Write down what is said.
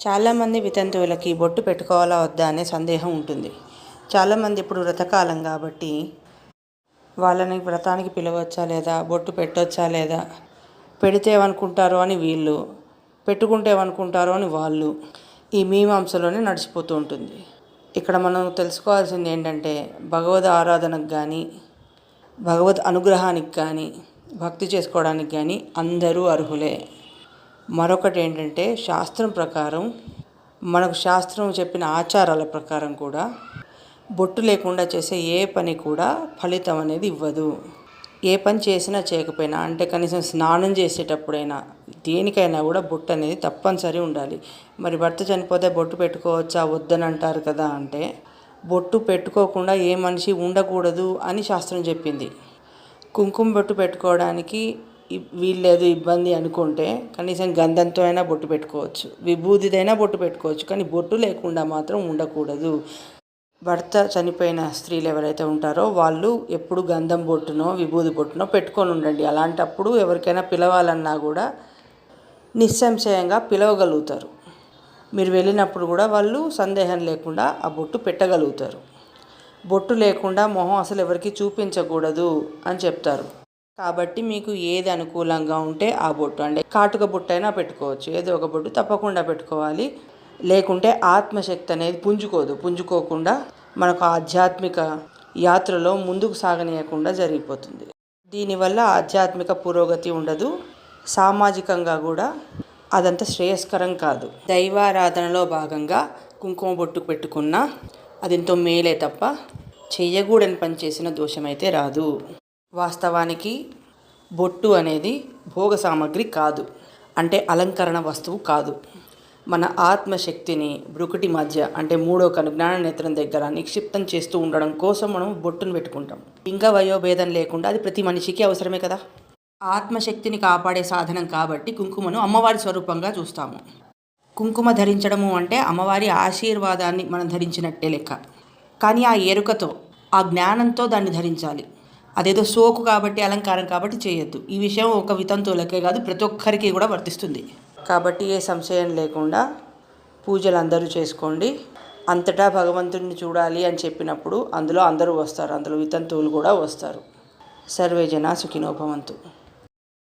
చాలామంది వితంతువులకి బొట్టు పెట్టుకోవాలా వద్దా అనే సందేహం ఉంటుంది. చాలామంది ఇప్పుడు వ్రతకాలం కాబట్టి వాళ్ళని వ్రతానికి పిలవచ్చా లేదా బొట్టు పెట్టొచ్చా లేదా పెడితే ఏమనుకుంటారో అని వీళ్ళు పెట్టుకుంటే ఏమనుకుంటారో అని వాళ్ళు ఈ మీమాంసలోనే నడిచిపోతూ ఉంటుంది. ఇక్కడ మనం తెలుసుకోవాల్సింది ఏంటంటే భగవద్ ఆరాధనకు కానీ భగవద్ అనుగ్రహానికి కానీ భక్తి చేసుకోవడానికి కానీ అందరూ అర్హులే. మరొకటి ఏంటంటే శాస్త్రం ప్రకారం మనకు శాస్త్రం చెప్పిన ఆచారాల ప్రకారం కూడా బొట్టు లేకుండా చేసే ఏ పని కూడా ఫలితం అనేది ఇవ్వదు. ఏ పని చేసినా చేయకపోయినా అంటే కనీసం స్నానం చేసేటప్పుడైనా దేనికైనా కూడా బొట్టు అనేది తప్పనిసరి ఉండాలి. మరి భర్త చనిపోతే బొట్టు పెట్టుకోవచ్చా వద్దని అంటారు కదా అంటే బొట్టు పెట్టుకోకుండా ఏ మనిషి ఉండకూడదు అని శాస్త్రం చెప్పింది. కుంకుమ బొట్టు పెట్టుకోవడానికి వీల్లేదు ఇబ్బంది అనుకుంటే కనీసం గంధంతో అయినా బొట్టు పెట్టుకోవచ్చు విభూతిదైనా బొట్టు పెట్టుకోవచ్చు కానీ బొట్టు లేకుండా మాత్రం ఉండకూడదు. భర్త చనిపోయిన స్త్రీలు ఎవరైతే ఉంటారో వాళ్ళు ఎప్పుడు గంధం బొట్టునో విభూది బొట్టునో పెట్టుకొని ఉండండి. అలాంటప్పుడు ఎవరికైనా పిలవాలన్నా కూడా నిస్సంశయంగా పిలవగలుగుతారు. మీరు వెళ్ళినప్పుడు కూడా వాళ్ళు సందేహం లేకుండా ఆ బొట్టు పెట్టగలుగుతారు. బొట్టు లేకుండా మొహం అసలు ఎవరికి చూపించకూడదు అని చెప్తారు. కాబట్టి మీకు ఏది అనుకూలంగా ఉంటే ఆ బొట్టు. అంటే కాటుక బొట్టు అయినా పెట్టుకోవచ్చు. ఏదో ఒక బొట్టు తప్పకుండా పెట్టుకోవాలి. లేకుంటే ఆత్మశక్తి అనేది పుంజుకోదు. పుంజుకోకుండా మనకు ఆధ్యాత్మిక యాత్రలో ముందుకు సాగనీయకుండా జరిగిపోతుంది. దీనివల్ల ఆధ్యాత్మిక పురోగతి ఉండదు. సామాజికంగా కూడా అదంత శ్రేయస్కరం కాదు. దైవారాధనలో భాగంగా కుంకుమ బొట్టు పెట్టుకున్నా అది ఎంతో మేలే తప్ప చెయ్యకూడని పని చేసిన దోషమైతే రాదు. వాస్తవానికి బొట్టు అనేది భోగ సామాగ్రి కాదు. అంటే అలంకరణ వస్తువు కాదు. మన ఆత్మశక్తిని బ్రుకుటి మధ్య అంటే మూడో కను జ్ఞాన నేత్రం దగ్గర నిక్షిప్తం చేస్తూ ఉండడం కోసం మనం బొట్టును పెట్టుకుంటాం. ఇంకా వయోభేదం లేకుండా అది ప్రతి మనిషికి అవసరమే కదా? ఆత్మశక్తిని కాపాడే సాధనం కాబట్టి కుంకుమను అమ్మవారి స్వరూపంగా చూస్తాము. కుంకుమ ధరించడము అంటే అమ్మవారి ఆశీర్వాదాన్ని మనం ధరించినట్టే లెక్క. కానీ ఆ ఎరుకతో ఆ జ్ఞానంతో దాన్ని ధరించాలి. అదేదో సోకు కాబట్టి అలంకారం కాబట్టి చేయొద్దు. ఈ విషయం ఒక వితంతువులకే కాదు ప్రతి ఒక్కరికి కూడా వర్తిస్తుంది. కాబట్టి ఏ సంశయం లేకుండా పూజలు అందరూ చేసుకోండి. అంతటా భగవంతుడిని చూడాలి అని చెప్పినప్పుడు అందులో అందరూ వస్తారు. అందులో వితంతువులు కూడా వస్తారు. సర్వేజన సుఖినోభవంతు